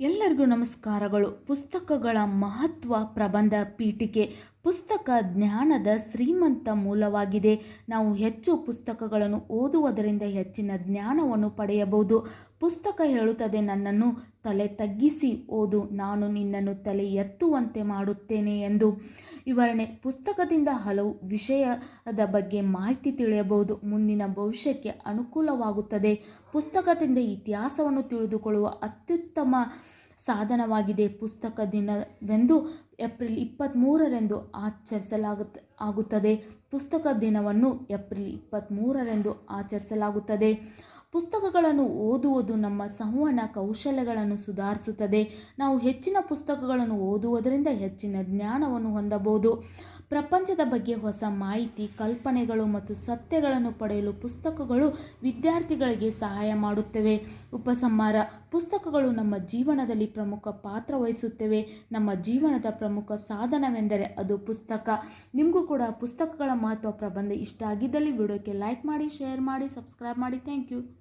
ಎಲ್ಲರಿಗೂ ನಮಸ್ಕಾರಗಳು. ಪುಸ್ತಕಗಳ ಮಹತ್ವ ಪ್ರಬಂಧ ಪೀಠಿಕೆ ಪುಸ್ತಕ ಜ್ಞಾನದ ಶ್ರೀಮಂತ ಮೂಲವಾಗಿದೆ. ನಾವು ಹೆಚ್ಚು ಪುಸ್ತಕಗಳನ್ನು ಓದುವುದರಿಂದ ಹೆಚ್ಚಿನ ಜ್ಞಾನವನ್ನು ಪಡೆಯಬಹುದು. ಪುಸ್ತಕ ಹೇಳುತ್ತದೆ, ನನ್ನನ್ನು ತಲೆ ತಗ್ಗಿಸಿ ಓದು, ನಾನು ನಿನ್ನನ್ನು ತಲೆ ಎತ್ತುವಂತೆ ಮಾಡುತ್ತೇನೆ ಎಂದು. ವಿವರಣೆ, ಪುಸ್ತಕದಿಂದ ಹಲವು ವಿಷಯದ ಬಗ್ಗೆ ಮಾಹಿತಿ ತಿಳಿಯಬಹುದು. ಮುಂದಿನ ಭವಿಷ್ಯಕ್ಕೆ ಅನುಕೂಲವಾಗುತ್ತದೆ. ಪುಸ್ತಕದಿಂದ ಇತಿಹಾಸವನ್ನು ತಿಳಿದುಕೊಳ್ಳುವ ಅತ್ಯುತ್ತಮ ಸಾಧನವಾಗಿದೆ. ಪುಸ್ತಕ ದಿನವೆಂದು ಏಪ್ರಿಲ್ ಇಪ್ಪತ್ತ್ಮೂರರಂದು ಆಚರಿಸಲಾಗುತ್ತ ಆಗುತ್ತದೆ. ಪುಸ್ತಕ ದಿನವನ್ನು ಏಪ್ರಿಲ್ ಇಪ್ಪತ್ತ್ಮೂರರಂದು ಆಚರಿಸಲಾಗುತ್ತದೆ. ಪುಸ್ತಕಗಳನ್ನು ಓದುವುದು ನಮ್ಮ ಸಂವಹನ ಕೌಶಲ್ಯಗಳನ್ನು ಸುಧಾರಿಸುತ್ತದೆ. ನಾವು ಹೆಚ್ಚಿನ ಪುಸ್ತಕಗಳನ್ನು ಓದುವುದರಿಂದ ಹೆಚ್ಚಿನ ಜ್ಞಾನವನ್ನು ಹೊಂದಬಹುದು. ಪ್ರಪಂಚದ ಬಗ್ಗೆ ಹೊಸ ಮಾಹಿತಿ, ಕಲ್ಪನೆಗಳು ಮತ್ತು ಸತ್ಯಗಳನ್ನು ಪಡೆಯಲು ಪುಸ್ತಕಗಳು ವಿದ್ಯಾರ್ಥಿಗಳಿಗೆ ಸಹಾಯ ಮಾಡುತ್ತವೆ. ಉಪಸಂಹಾರ, ಪುಸ್ತಕಗಳು ನಮ್ಮ ಜೀವನದಲ್ಲಿ ಪ್ರಮುಖ ಪಾತ್ರ ವಹಿಸುತ್ತವೆ. ನಮ್ಮ ಜೀವನದ ಪ್ರಮುಖ ಸಾಧನವೆಂದರೆ ಅದು ಪುಸ್ತಕ. ನಿಮಗೂ ಕೂಡ ಪುಸ್ತಕಗಳ ಮಹತ್ವ ಪ್ರಬಂಧ ಇಷ್ಟ ಆಗಿದ್ದಲ್ಲಿ ವಿಡಿಯೋಕ್ಕೆ ಲೈಕ್ ಮಾಡಿ, ಶೇರ್ ಮಾಡಿ, ಸಬ್ಸ್ಕ್ರೈಬ್ ಮಾಡಿ. Thank you.